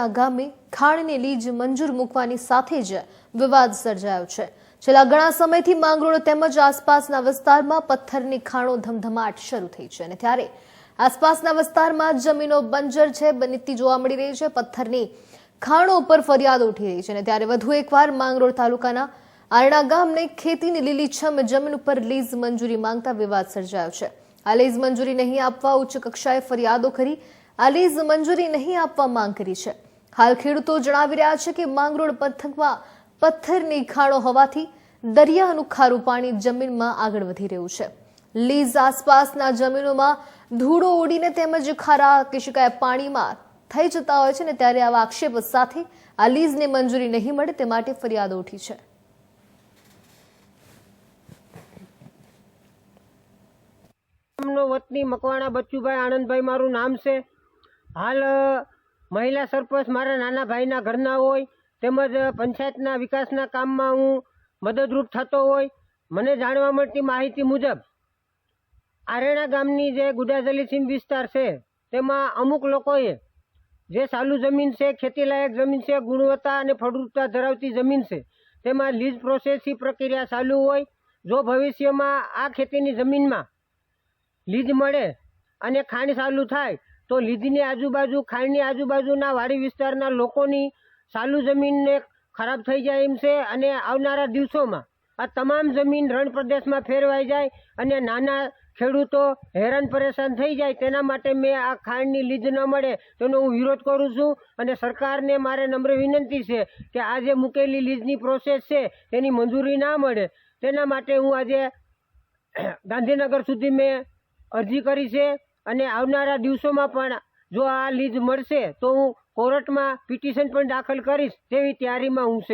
આરણા ગામે ખાણની લીજ મંજૂર મૂકવાની સાથે જ વિવાદ સર્જાયો છે. છેલ્લા ઘણા સમયથી માંગરોળ તેમજ આસપાસના વિસ્તારમાં પથ્થરની ખાણો ધમધમાટ શરૂ થઈ છે અને ત્યારે આસપાસના વિસ્તારમાં જમીનો બંજર છે, બનીતી જોવા મળી રહી છે, પથ્થરની ખાણો ઉપર ફરિયાદો ઉઠી રહી છે અને ત્યારે વધુ એકવાર માંગરોળ તાલુકાના આરણા ગામને ખેતીની લીલીછમ જમીન ઉપર લીઝ મંજૂરી માંગતા વિવાદ સર્જાયો છે. આ લીઝ મંજૂરી નહીં આપવા ઉચ્ચ કક્ષાએ ફરિયાદો કરી, આ લીઝ મંજૂરી નહીં આપવા માંગ કરી છે. હાલ ખેડૂતો જણાવી રહ્યા છે કે માંગરોળ પંથકમાં પથ્થરની ખાણો હોવાથી દરિયાનું ખારું પાણી જમીનમાં આગળ વધી રહ્યું છે. લીઝ આસપાસના જમીનોમાં ધૂળો ઉડીને તેમજ ખારા કે શકાય પાણીમાં થઈ જતા હોય છે ને ત્યારે આવા આક્ષેપ સાથે આ લીઝને મંજૂરી નહીં મળે તે માટે ફરિયાદો ઉઠી છે. વતની મકવાણા બચ્ચુભાઈ આનંદભાઈ મારું નામ છે. હાલ મહિલા સરપંચ મારા નાના ભાઈના ઘરના હોય, તેમજ પંચાયતના વિકાસના કામમાં હું મદદરૂપ થતો હોય, મને જાણવા મળતી માહિતી મુજબ, આરેણા ગામની જે ગુડાજલી સીમ વિસ્તાર છે, તેમાં અમુક લોકોએ જે સાલુ જમીન છે, ખેતીલાયક જમીન છે, ગુણવત્તા અને ફળદ્રુપતા ધરાવતી જમીન છે, તેમાં લીઝ પ્રોસેસની પ્રક્રિયા ચાલુ હોય, જો ભવિષ્યમાં આ ખેતીની જમીનમાં લીજ મળે અને ખાણ ચાલુ થાય તો લીધીની આજુબાજુ ખાણની આજુબાજુના વાડી વિસ્તારના લોકોની સાલુ જમીનને ખરાબ થઈ જાય એમ છે અને આવનારા દિવસોમાં આ તમામ જમીન રણ પ્રદેશમાં ફેરવાઈ જાય અને નાના ખેડૂતો હેરાન પરેશાન થઈ જાય તેના માટે મેં આ ખાંડની લીજ ન મળે તેનો હું વિરોધ કરું છું અને સરકારને મારે નમ્ર વિનંતી છે કે આ જે મૂકેલી લીજની પ્રોસેસ છે તેની મંજૂરી ના મળે. તેના માટે હું આજે ગાંધીનગર સુધી મેં અરજી કરી છે. અને આવનારા દિવસોમાં પણ જો આ લીજ મળશે, તો હું કોર્ટમાં પિટિશન પણ દાખલ કરીશ તેવી તૈયારીમાં હું છે.